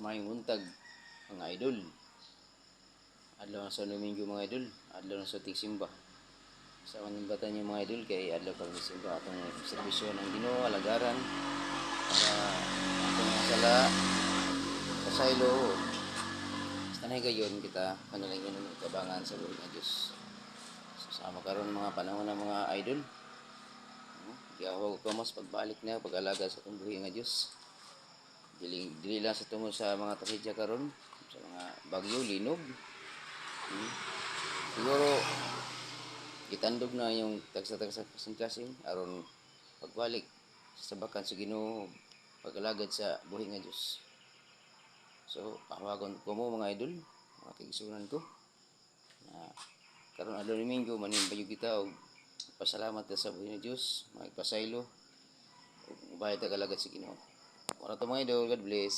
may muntag mga idol. Adlaw na sa Domingo mga idol, adlaw na sa Tigsimba. Sa manimbatan yung mga idol kay adlaw kami simba atong serbisyo ng Ginoo alagaran para atong sala kasaylo. Basta na gayon kita panalangin ng kabangan sa buhay ng Diyos. So, sama karon mga panahon ng mga idol. Gawag ko mas pagbalik na pag-alaga sa itong buhay ng Diyos. Dili, dili lang sa tungo sa mga trahedya karon sa mga bagyo, linog. Hmm. Siguro, itandog na yung tagsa-tagsa kasing-kasing aron pagbalik sa bakan sa Ginoo pag-alagad sa buhay nga Dios. So, pahawagon ko mo mga idol, mga kigsunan ko. Na karon adlaw ni Minggo maning bayo kita og pasalamat sa buhay nga Dios, magpasaylo ug bayad ka alagad sa Ginoo. Para to mga idol, God bless.